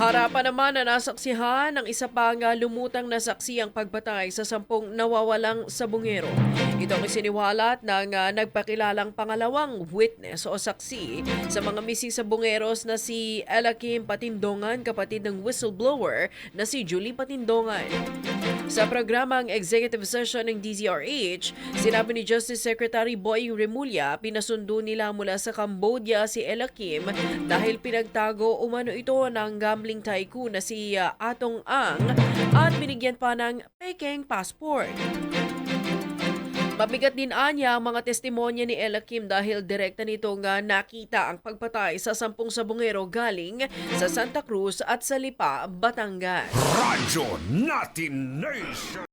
Harapan naman na nasaksihan ng isa pang ah, lumutang na saksi ang pagbatay sa sampung nawawalang sabungero. Ito ang isiniwalat ng ah, nagpakilalang pangalawang witness o saksi sa mga missing sabungeros na si Ella Kim Patindongan, kapatid ng whistleblower na si Julie Patindongan. Sa programang executive session ng DZRH, sinabi ni Justice Secretary Boy Remulla, pinasundo nila mula sa Cambodia si Ella Kim dahil pinagtago umano ito ng gambling tycoon na si uh, Atong Ang at binigyan pa ng peking passport. Mabigat din anya ang mga testimonya ni Ella Kim dahil direkta nito nga nakita ang pagpatay sa sampung sabungero galing sa Santa Cruz at sa Lipa, Batangas. Radyo Natin Nation!